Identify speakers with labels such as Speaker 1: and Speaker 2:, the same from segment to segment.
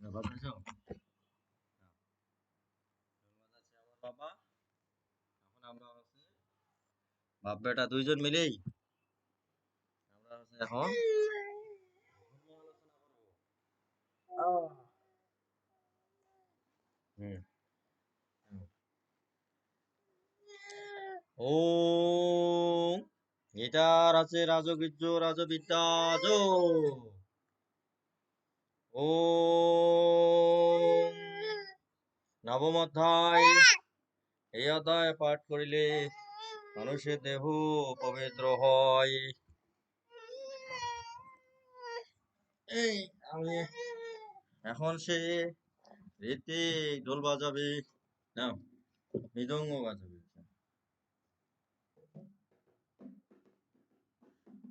Speaker 1: বাবা। বাবা এখন আমরা হচ্ছে বাপ বেটা দুইজন মিলেই আমরা হচ্ছে এখন। আলোচনা করব। ওম গীতার আছে রাজবীর্য রাজবিদ্যা ওম নবম অধ্যায়। এই অধ্যায় পাঠ করিলে মানুষের দেহ পবিত্র হয়। এই আমি এখন সে রীতি ঢোল বাজাবে। না মৃদঙ্গ বাজাবে।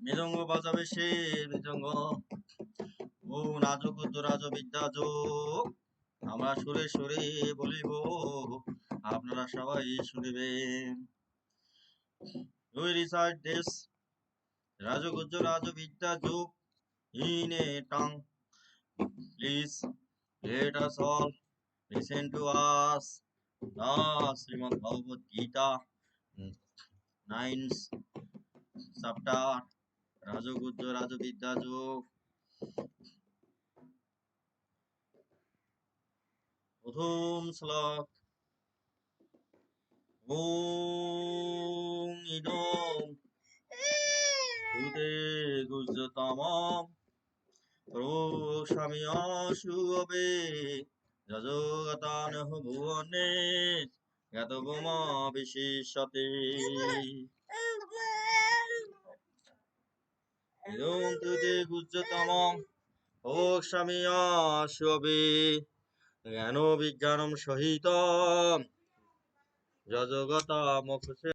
Speaker 1: মৃদঙ্গ বাজাবে সে মৃদঙ্গ ও নাজক রাজ বিদ্যা যোগ, আমরা সুরে সুরে বলিব, আপনারা সবাই শুনিবেন। রাজগুজ রাজ বিদ্যা যোগ ইনে টং let us all listen to us the Bhagavad Gita nine chapter রাজগুজ্জ রাজবিদ্যা যোগ। প্রথম শ্লোক। ওম ইদম। উদে গুজ্জতমম প্রোষামিয়াশুবে যজগতানহ ভুবনে গতবমা বিশেষতে ইদম তুতে স্বামী প্রোষামিয়াশুবে জ্ঞান বিজ্ঞানম সহিত যজগত মুখসে